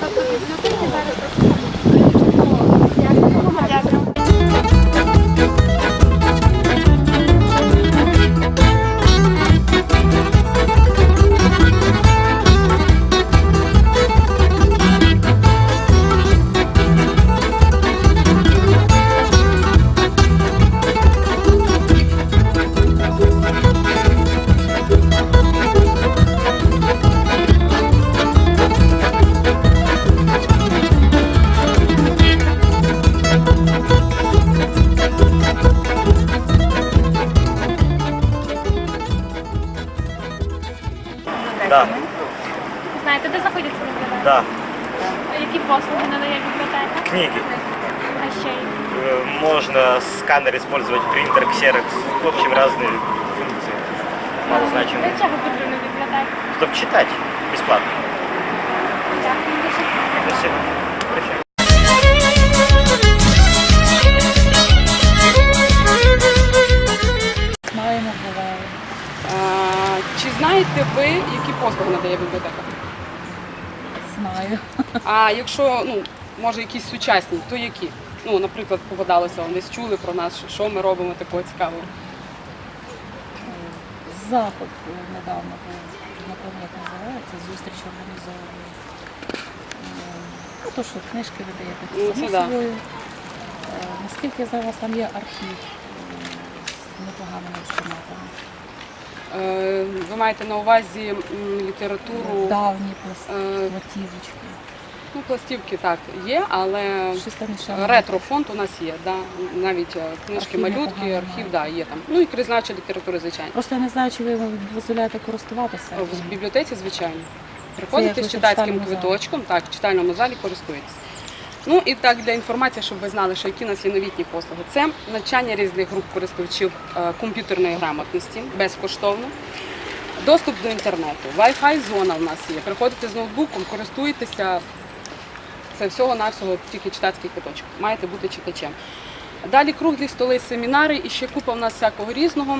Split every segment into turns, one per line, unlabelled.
Тобто бібліотеки зараз Дякую.
Які послуги надає бібліотека?
Книги.
А ще й
Э, Можно сканер использовать, принтер, ксерокс. В общем, разные функции.
для
Малозначимые.
чого потрібна бібліотека?
Чтобы читать бесплатно.
Дякую дуже.
Спасибо. Прощай.
Знаємо, буває.
А, Чи знаєте ви, які послуги надає бібліотека?
Знаю.
А якщо, ну, може, якісь сучасні, то які? Ну, наприклад, попадалося, вони чули про нас, що- ми робимо такого цікавого.
Заход е, недавно був, напевно, як називається, зустріч організованої. Ну, то, що книжки видаєте
Ну,
самі
це да.
собою. Е, Наскільки вас там є архів е, з непоганими експонатами.
Е, Ви маєте на увазі м, літературу,
Давні пласт-
е,
платівочки.
Ну, пластівки так є, але
ще
у нас є, да. навіть е, книжки, малютки, архів, да, є там. Ну і краєзнавча література, звичайно.
Просто я не знаю, чи ви дозволяєте користуватися.
В бібліотеці, звичайно. Приходите з читацьким квиточком, так, в читальному залі користуєтесь. Ну і так для інформації, щоб ви знали, що які у нас є новітні послуги. Це навчання різних груп користувачів е, комп'ютерної грамотності безкоштовно. Доступ до інтернету, Wi-Fi зона в нас є. Приходите з ноутбуком, користуєтеся. Це всього-навсього тільки читацький квиточок. Маєте бути читачем. Далі круглі столи, семінари і ще купа в нас всякого різного.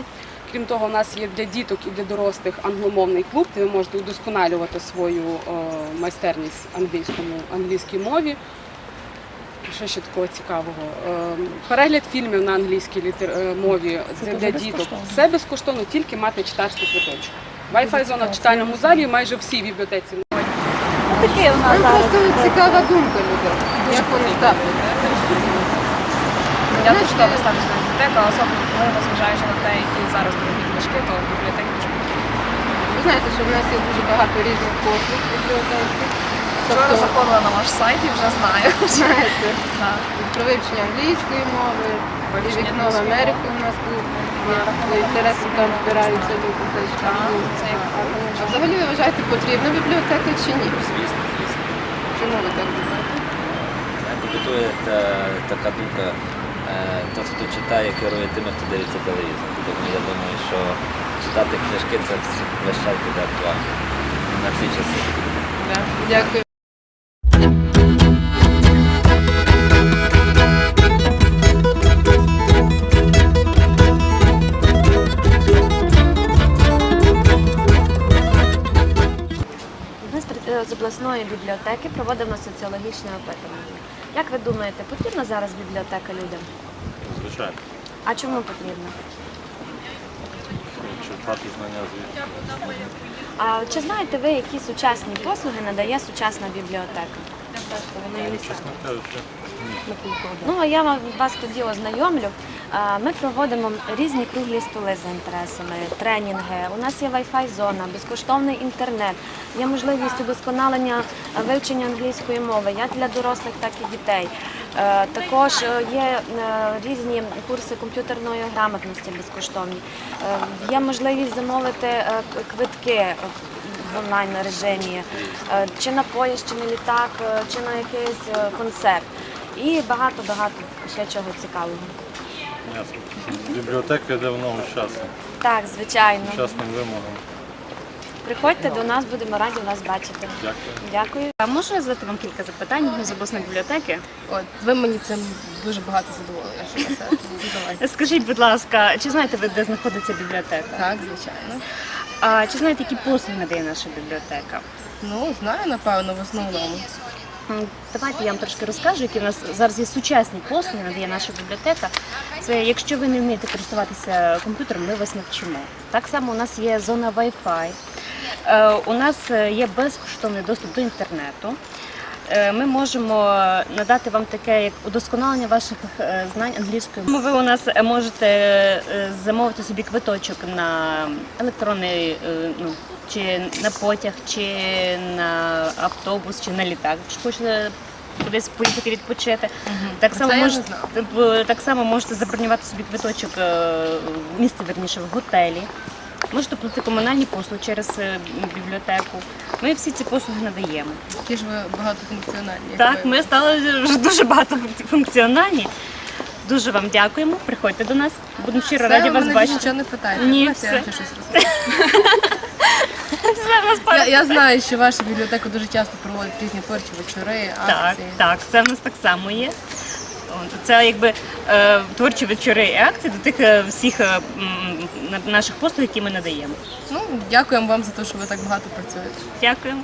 Крім того, у нас є для діток і для дорослих англомовний клуб, де ви можете удосконалювати свою е, майстерність англійському, англійській мові. Що ще такого цікавого? Е, перегляд фільмів на англійській літер... е, мові
Це
для, діток. Все безкоштовно, тільки мати читацький квиточок. Wi-Fi зона в читальному залі майже всі бібліотеці.
Таке в нас зараз.
просто цікава думка людей. Дуже вони.
Я добре ставлюсь до бібліотеки, а особливо зважаючи на те, які зараз дорогі книжки, то бібліотеки дуже потрібні.
Ви знаєте, що в нас є дуже багато різних послуг в бібліотеці.
Вчора
Тобто,
заходила на ваш сайт і вже знаю.
знаєте,
Так.
про вивчення англійської мови, і вікно в Америку у нас був. Інтереси там збираються люди теж.
Так, це як
А взагалі ви вважаєте, потрібна бібліотека чи ні? Звісно, Чому ви так думаєте?
Та, така думка, е, тот, хто читає, керує тими, хто дивиться телевізор. Тому я думаю, що читати книжки це весь час буде актуально на всі часи.
Дякую.
Обласної бібліотеки проводимо соціологічне опитування. Як ви думаєте, потрібна зараз бібліотека людям?
Звичайно,
А чому потрібна?
черпати знання звідти.
А чи знаєте ви, які сучасні послуги надає сучасна бібліотека?
Чесно кажучи,
Ну, а я вам- вас тоді ознайомлю. Ми проводимо різні круглі столи за інтересами, тренінги. У нас є Wi-Fi зона, безкоштовний інтернет, є можливість удосконалення вивчення англійської мови як для дорослих, так і дітей. Е, Також е, є е, різні курси комп'ютерної грамотності безкоштовні. Є можливість замовити квитки в онлайн режимі, чи на поїзд, чи на літак, чи на якийсь концерт. І багато-багато ще чого цікавого.
Бібліотека з часом,
Так, звичайно.
сучасним вимогам.
Приходьте до нас, будемо раді вас бачити.
Дякую.
Дякую.
А можу я задати вам кілька запитань з обласної бібліотеки?
От, ви мені цим дуже багато задоволення, що ви це.
Скажіть, будь ласка, чи знаєте ви, де знаходиться бібліотека?
Так, звичайно.
А чи знаєте, які послуги надає наша бібліотека?
Ну, знаю, напевно, в основному.
Давайте я вам трошки розкажу, які в нас зараз є сучасні послуги, надає наша бібліотека. Це якщо ви не вмієте користуватися комп'ютером, ми вас навчимо. Так само у нас є зона Wi-Fi. Е, У нас е, є безкоштовний доступ до інтернету. Е, Ми можемо надати вам таке як удосконалення ваших е, знань англійської. мови. Ви у нас е, можете замовити собі квиточок на електронний ну, чи на потяг, чи на автобус, чи на літак. Якщо хочете кудись поїхати відпочити. Так само
Це
можете так само можете забронювати собі квиточок місце верніше в готелі. Можете платити комунальні послуги через е, бібліотеку. Ми всі ці послуги надаємо.
Які ж ви багатофункціональні.
Так, ми стали вже дуже багатофункціональні. Дуже вам дякуємо. Приходьте до нас. Будемо щиро раді вас
мене
бачити.
нічого не питайте.
Ні,
Давайте я
все.
вам щось розкажу. Я, я знаю, що ваша бібліотека дуже часто проводить різні творчі вечори,
Так,
акції.
так, це в нас так само є. Це якби е, творчі вечори і акції до тих е, всіх е, наших послуг, які ми надаємо.
Ну, дякуємо вам за те, що ви так багато працюєте.
Дякуємо.